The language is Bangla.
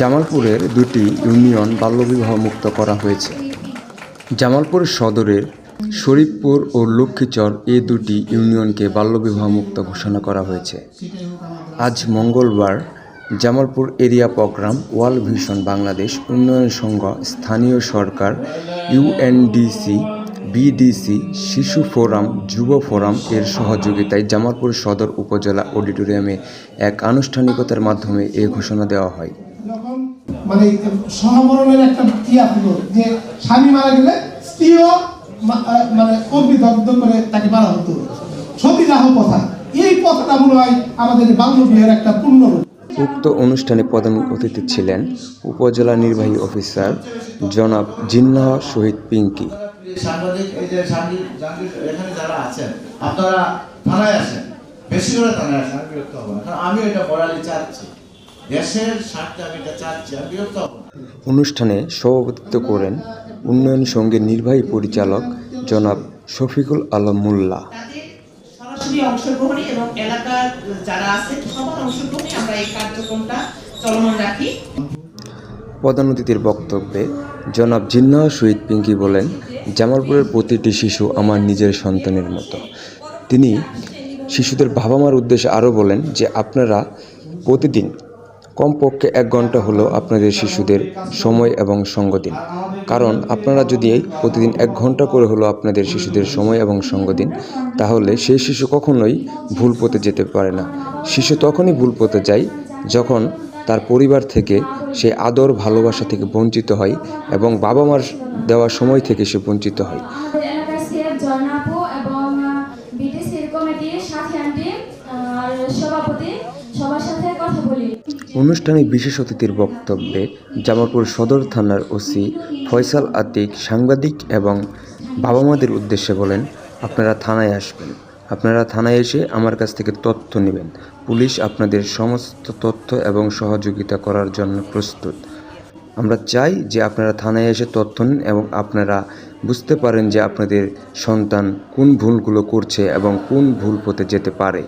জামালপুরের দুটি ইউনিয়ন বাল্যবিবাহ মুক্ত করা হয়েছে। জামালপুর সদরের শরীফপুর ও লক্ষ্মীচর এ দুটি ইউনিয়নকে বাল্যবিবাহ মুক্ত ঘোষণা করা হয়েছে। আজ মঙ্গলবার Jamalpur area programme world vision Bangladesh উন্নয়ন সংঘ স্থানীয় সরকার ইউএনডিসি বিডিসি শিশু ফোরাম, যুব ফোরাম এর সহযোগিতায় জামালপুর সদর উপজেলা অডিটোরিয়ামে এক আনুষ্ঠানিকতার মাধ্যমে এ ঘোষণা দেওয়া হয়। মানে সহমরণের একটা ক্রিয়া হলো যে স্বামী মারা গেলে স্ত্রীও মানে অগ্নিদগ্ধ করে তাকে মারা হতো। সতীদাহ প্রথা। এই প্রথাটা মনে হয় আমাদের বাল্য বিয়ের একটা পূর্ণ রূপ। উক্ত অনুষ্ঠানে প্রধান অতিথি ছিলেন উপজেলা নির্বাহী অফিসার জনাব জিন্নাহ শহীদ পিঙ্কি। সাংবাদিক এই যে এখানে যারা আছেন আপনারা থানায় আসেন। বেশি করে থানায় আসেন আমি বিরক্ত হব আমি এটা মোরালি চাচ্ছি দেশের স্বার্থে আমি এটা চাচ্ছি আমি বিরক্ত হব না অনুষ্ঠানে সভাপতিত্ব করেন উন্নয়ন সংঘের নির্বাহী পরিচালক জনাব শফিকুল আলম মোল্লা। তাদের সরাসরি অংশগ্রহণে এবং এলাকার যারা আছে সবার অংশগ্রহণে আমরা এই কার্যক্রমটা চলমান রাখি। প্রধান অতিথির বক্তব্যে জনাব জিন্নাহ শহীদ পিঙ্কি বলেন জামালপুরের প্রতিটি শিশু আমার নিজের সন্তানের মতো। তিনি শিশুদের বাবা মার উদ্দেশ্যে আরও বলেন যে আপনারা প্রতিদিন কমপক্ষে এক ঘণ্টা হলেও আপনাদের শিশুদের সময় এবং সঙ্গ দিন কারণ আপনারা যদি প্রতিদিন এক ঘণ্টা করে হলেও আপনাদের শিশুদের সময় এবং সঙ্গ দিন তাহলে সেই শিশু কখনোই ভুল পথে যেতে পারে না। শিশু তখনই ভুল পথে যায় যখন তার পরিবার থেকে সে আদর, ভালোবাসা থেকে বঞ্চিত হয় এবং বাবা মার দেওয়া সময় থেকে সে বঞ্চিত হয়। সভাপতি সবার সাথে অনুষ্ঠানে বিশেষ অতিথির বক্তব্যে জামালপুর সদর থানার ওসি ফয়সাল আতিক সাংবাদিক এবং বাবা মাদের উদ্দেশ্যে বলেন, আপনারা থানায় আসবেন। আপনারা থানায় এসে আমার কাছ থেকে তথ্য নেবেন। পুলিশ আপনাদের সমস্ত তথ্য এবং সহযোগিতা করার জন্য প্রস্তুত। আমরা চাই যে আপনারা থানায় এসে তথ্য নিন এবং আপনারা বুঝতে পারেন যে আপনাদের সন্তান কোন ভুলগুলো করছে এবং কোন ভুল পথে যেতে পারে।